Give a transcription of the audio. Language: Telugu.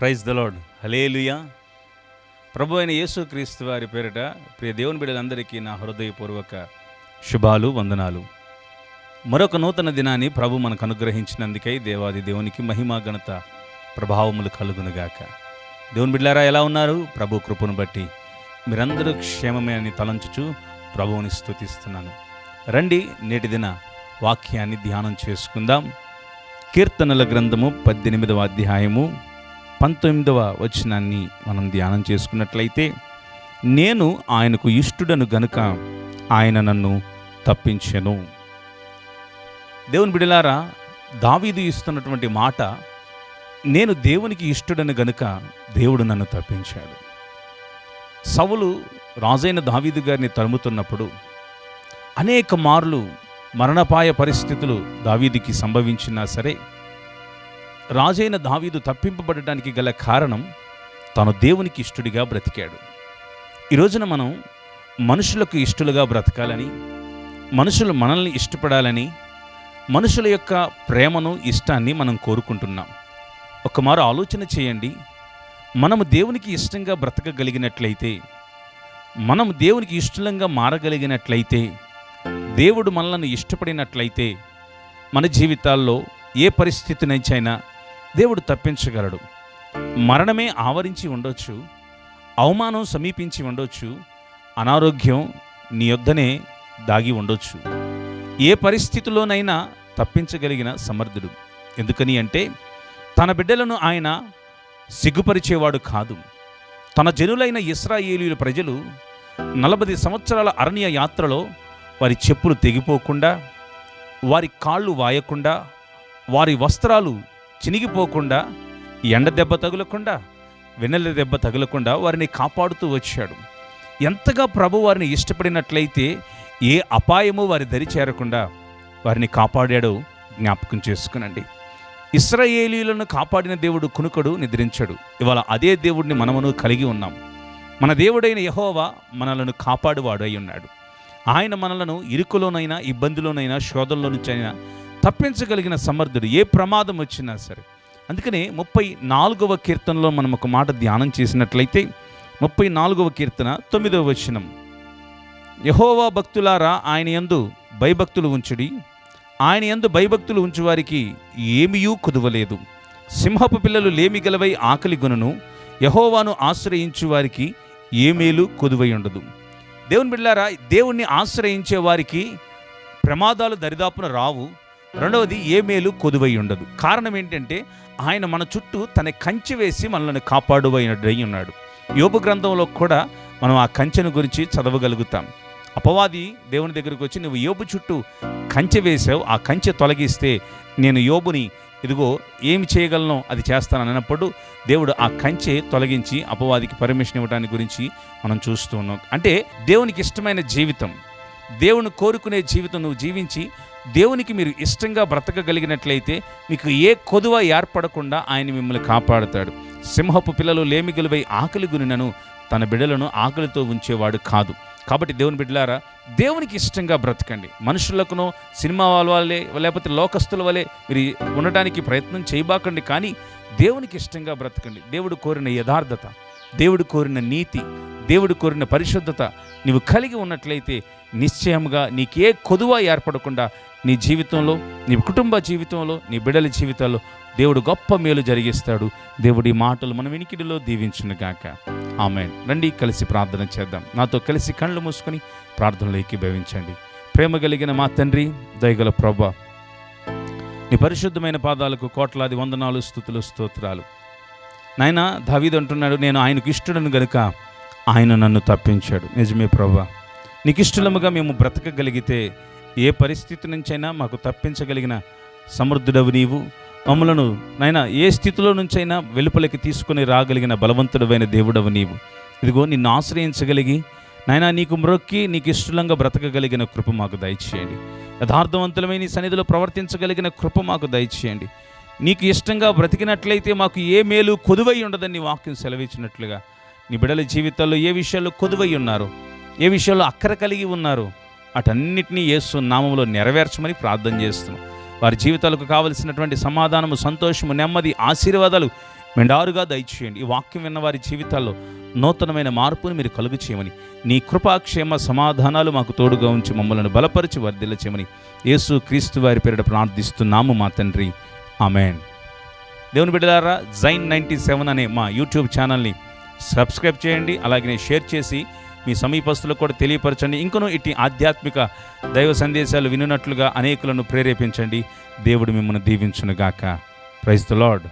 ప్రైజ్ ద లాడ్ హలేలుయా ప్రభు అయిన యేసుక్రీస్తు వారి పేరిట ప్రియ దేవుని బిడ్డలందరికీ నా హృదయపూర్వక శుభాలు వందనాలు. మరొక నూతన దినాన్ని ప్రభు మనకు అనుగ్రహించినందుకై దేవాది దేవునికి మహిమా ఘనత ప్రభావములు కలుగునుగాక. దేవుని బిడ్డారా ఎలా ఉన్నారు? ప్రభు కృపను బట్టి మీరందరూ క్షేమమే అని తలంచుచు ప్రభువుని స్తుతిస్తున్నాను. రండి నేటి దిన వాక్యాన్ని ధ్యానం చేసుకుందాం. కీర్తనల గ్రంథము పద్దెనిమిదవ అధ్యాయము పంతొమ్మిదవ వచనాన్ని మనం ధ్యానం చేసుకున్నట్లయితే నేను ఆయనకు ఇష్టుడను గనుక ఆయన నన్ను తప్పించెను. దేవుని బిడలారా దావీదు ఇస్తున్నటువంటి మాట నేను దేవునికి ఇష్టుడను గనుక దేవుడు నన్ను తప్పించాడు. సవులు రాజైన దావీదు గారిని తరుముతున్నప్పుడు అనేక మార్లు మరణపాయ పరిస్థితులు దావీదికి సంభవించినా సరే రాజైన దావీదు తప్పింపబడటానికి గల కారణం తను దేవునికి ఇష్టడిగా బ్రతికాడు. ఈ రోజున మనం మనుషులకు ఇష్టలుగా బ్రతకాలని మనుషులు మనల్ని ఇష్టపడాలని మనుషుల యొక్క ప్రేమను ఇష్టాన్ని మనం కోరుకుంటున్నాం. ఒకమారు ఆలోచన చేయండి. మనము దేవునికి ఇష్టంగా బ్రతకగలిగినట్లయితే మనం దేవునికి ఇష్టంగా మారగలిగినట్లయితే దేవుడు మనల్ని ఇష్టపడినట్లయితే మన జీవితాల్లో ఏ పరిస్థితి నుంచైనా దేవుడు తప్పించగలడు. మరణమే ఆవరించి ఉండొచ్చు అవమానం సమీపించి ఉండొచ్చు అనారోగ్యం నీ యొద్దనే దాగి ఉండొచ్చు. ఏ పరిస్థితిలోనైనా తప్పించగలిగిన సమర్థుడు. ఎందుకని అంటే తన బిడ్డలను ఆయన సిగ్గుపరిచేవాడు కాదు. తన జనులైన ఇస్రాయేలీల ప్రజలు నలభై సంవత్సరాల అరణ్య యాత్రలో వారి చెప్పులు తెగిపోకుండా వారి కాళ్ళు వాయకుండా వారి వస్త్రాలు చినిగిపోకుండా ఎండ దెబ్బ తగులకుండా వెన్నెల దెబ్బ తగులకుండా వారిని కాపాడుతూ వచ్చాడు. ఎంతగా ప్రభు వారిని ఇష్టపడినట్లయితే ఏ అపాయము వారి దరి చేరకుండా వారిని కాపాడాడో జ్ఞాపకం చేసుకునండి. ఇస్రాయేలీలను కాపాడిన దేవుడు కునుకడు నిద్రించడు. ఇవాళ అదే దేవుడిని మనమును కలిగి ఉన్నాం. మన దేవుడైన యహోవా మనలను కాపాడువాడు అయి ఉన్నాడు. ఆయన మనలను ఇరుకులోనైనా ఇబ్బందిలోనైనా శోధంలో నుంచైనా తప్పించగలిగిన సమర్థుడు ఏ ప్రమాదం వచ్చినా సరే. అందుకనే ముప్పై నాలుగవ కీర్తనలో మనం ఒక మాట ధ్యానం చేసినట్లయితే ముప్పై నాలుగవ కీర్తన తొమ్మిదవ వచనం. యహోవా భక్తులారా ఆయన యందు భయభక్తులు ఉంచుడి. ఆయన యందు భయభక్తులు ఉంచువారికి ఏమీయూ కుదవలేదు. సింహపు పిల్లలు లేమి గలవై ఆకలి గుణను యహోవాను ఆశ్రయించు వారికి ఏ మేలు కుదువై ఉండదు. దేవుని బిడ్డారా దేవుణ్ణి ఆశ్రయించే వారికి ప్రమాదాలు దరిదాపున రావు. రెండవది ఏ మేలు కొదువై ఉండదు. కారణం ఏంటంటే ఆయన మన చుట్టూ తన కంచె వేసి మనల్ని కాపాడువైనడై ఉన్నాడు. యోపు గ్రంథంలో కూడా మనం ఆ కంచెను గురించి చదవగలుగుతాం. అపవాది దేవుని దగ్గరికి వచ్చి నువ్వు యోపు చుట్టూ కంచె వేసావు ఆ కంచె తొలగిస్తే నేను యోబుని ఇదిగో ఏమి చేయగలను అది చేస్తాను అన్నప్పుడు దేవుడు ఆ కంచె తొలగించి అపవాదికి పర్మిషన్ ఇవ్వడానికి గురించి మనం చూస్తూ ఉన్నాం. అంటే దేవునికి ఇష్టమైన జీవితం. దేవుని కోరుకునే జీవితం నువ్వు జీవించి దేవునికి మీరు ఇష్టంగా బ్రతకగలిగినట్లయితే మీకు ఏ కొదువ ఏర్పడకుండా ఆయన మిమ్మల్ని కాపాడుతాడు. సింహపు పిల్లలు లేమి గెలువై ఆకలి గునినను తన బిడ్డలను ఆకలితో ఉంచేవాడు కాదు. కాబట్టి దేవుని బిడ్డలారా దేవునికి ఇష్టంగా బ్రతకండి. మనుషులకునో సినిమా వాళ్ళ లేకపోతే లోకస్తుల వలె మీరు ఉండడానికి ప్రయత్నం చేయబాకండి. కానీ దేవునికి ఇష్టంగా బ్రతకండి. దేవుడు కోరిన యథార్థత దేవుడు కోరిన నీతి దేవుడు కోరిన పరిశుద్ధత నీవు కలిగి ఉన్నట్లయితే నిశ్చయంగా నీకే కొదువ ఏర్పడకుండా నీ జీవితంలో నీ కుటుంబ జీవితంలో నీ బిడ్డల జీవితాల్లో దేవుడు గొప్ప మేలు జరిగిస్తాడు. దేవుడి మాటలు మన వినికిడిలో దీవించునుగాక ఆమె రండి కలిసి ప్రార్థన చేద్దాం. నాతో కలిసి కళ్ళు మూసుకొని ప్రార్థనలో ఏకీభవించండి ప్రేమ కలిగిన మా తండ్రి దయగల ప్రభా నీ పరిశుద్ధమైన పాదాలకు కోట్లాది వందనాలు స్థుతులు స్తోత్రాలు. నాయన దావీదు అంటున్నాడు నేను ఆయనకు ఇష్టడను గనుక ఆయన నన్ను తప్పించాడు. నిజమే ప్రభా. నీకు ఇష్టలముగా మేము బ్రతకగలిగితే ఏ పరిస్థితి నుంచైనా మాకు తప్పించగలిగిన సమృద్ధుడవు నీవు. మమ్మలను నాయన ఏ స్థితిలో నుంచైనా వెలుపలికి తీసుకొని రాగలిగిన బలవంతుడవైన దేవుడవు నీవు. ఇదిగో నిన్ను ఆశ్రయించగలిగి నాయన నీకు మ్రొక్కి నీకు ఇష్టలంగా బ్రతకగలిగిన కృప మాకు దయచేయండి. యథార్థవంతులమైన నీ సన్నిధిలో ప్రవర్తించగలిగిన కృప మాకు దయచేయండి. నీకు ఇష్టంగా బ్రతికినట్లయితే మాకు ఏ మేలు కొదువై ఉండదని నీ వాక్యం సెలవిచ్చినట్లుగా. నీ బిడల జీవితాల్లో ఏ విషయాల్లో కొదువై ఉన్నారు? ఏ విషయాల్లో అక్కర కలిగి ఉన్నారు? అటన్నిటినీ యేసు నామంలో నెరవేర్చమని ప్రార్థన చేస్తున్నాం. వారి జీవితాలకు కావలసినటువంటి సమాధానము సంతోషము నెమ్మది ఆశీర్వాదాలు మెండారుగా దయచేయండి. ఈ వాక్యం విన్న వారి జీవితాల్లో నూతనమైన మార్పును మీరు కలుగు చేయమని నీ కృపాక్షేమ సమాధానాలు మాకు తోడుగా ఉంచి మమ్మల్ని బలపరిచి వర్ధిల్ల చేయమని యేసు క్రీస్తు వారి పేరిట ప్రార్థిస్తున్నాము మా తండ్రి. ఆమెన్. దేవుని బిడ్డలారా జైన్ నైంటీ సెవెన్ అనే మా యూట్యూబ్ ఛానల్ని సబ్స్క్రైబ్ చేయండి అలాగే షేర్ చేసి మీ సమీపస్తులకు కూడా తెలియపరచండి. ఇంకనూ ఇటు ఆధ్యాత్మిక దైవ సందేశాలు వినున్నట్లుగా అనేకులను ప్రేరేపించండి. దేవుడు మిమ్మల్ని దీవించునుగాక. Praise the lord